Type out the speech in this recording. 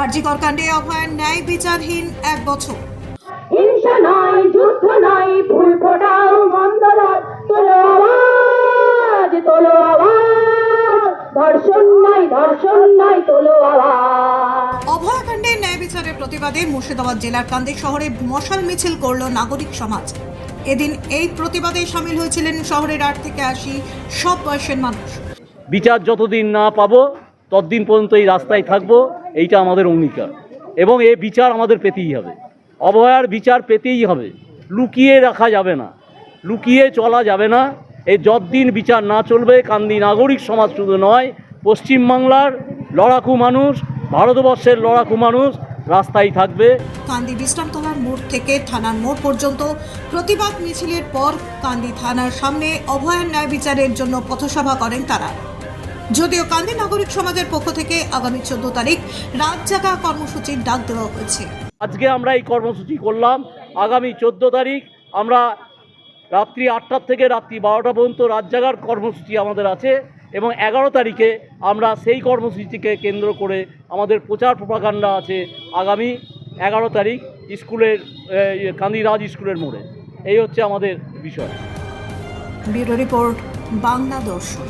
আরজি করকাণ্ডে অভয়ার ন্যায় বিচারহীন এক বছর। হিংসা নয় যুদ্ধ নয় ফুল ফোটাও মন্দ নয়। তোলো আওয়াজ তোলো আওয়াজ। ধর্ষণ নয় ধর্ষণ নয় তোলো আওয়াজ। অভয়াকাণ্ডে ন্যায় বিচারের প্রতিবাদে মুর্শিদাবাদ জেলার কান্দি শহরে মশাল মিছিল করল নাগরিক সমাজ। এদিন এই প্রতিবাদে সামিল হয়েছিলেন শহরের আট থেকে আশি সব বয়সের মানুষ। বিচার যতদিন না পাবো ততদিন পর্যন্ত এই রাস্তায় থাকব, এইটা আমাদের অঙ্গীকার। এবং এ বিচার আমাদের পেতেই হবে। অবহেয়ার বিচার পেতেই হবে। লুকিয়ে রাখা যাবে না। লুকিয়ে চলা যাবে না। এই যতদিন বিচার না চলবে, কান্দি নাগরিক সমাজ শুধু নয়, পশ্চিমবাংলার লড়াকু মানুষ, ভারতবর্ষের লড়াকু মানুষ রাস্তায় থাকবে। কান্দি বিশ্রামতলার মোড় থেকে থানার মোড় পর্যন্ত প্রতিবাদ মিছিলের পর কান্দি থানার সামনে অভয়ার ন্যায় বিচারের জন্য পথসভা করেন তারা। যদিও কান্দি নাগরিক সমাজের পক্ষ থেকে আগামী চোদ্দ তারিখ রাত জাগা কর্মসূচির ডাক দেওয়া হয়েছে। আজকে আমরা এই কর্মসূচি করলাম। আগামী চোদ্দ তারিখ আমরা রাত্রি আটটার থেকে রাত্রি বারোটা পর্যন্ত রাত জাগার কর্মসূচি আমাদের আছে এবং এগারো তারিখে আমরা সেই কর্মসূচিকে কেন্দ্র করে আমাদের প্রচার প্রপাগান্ডা আছে আগামী এগারো তারিখ স্কুলের এই, কান্দিরাজ স্কুলের মোড়ে। এই হচ্ছে আমাদের বিষয়। ব্যুরো রিপোর্ট বাংলা দর্শন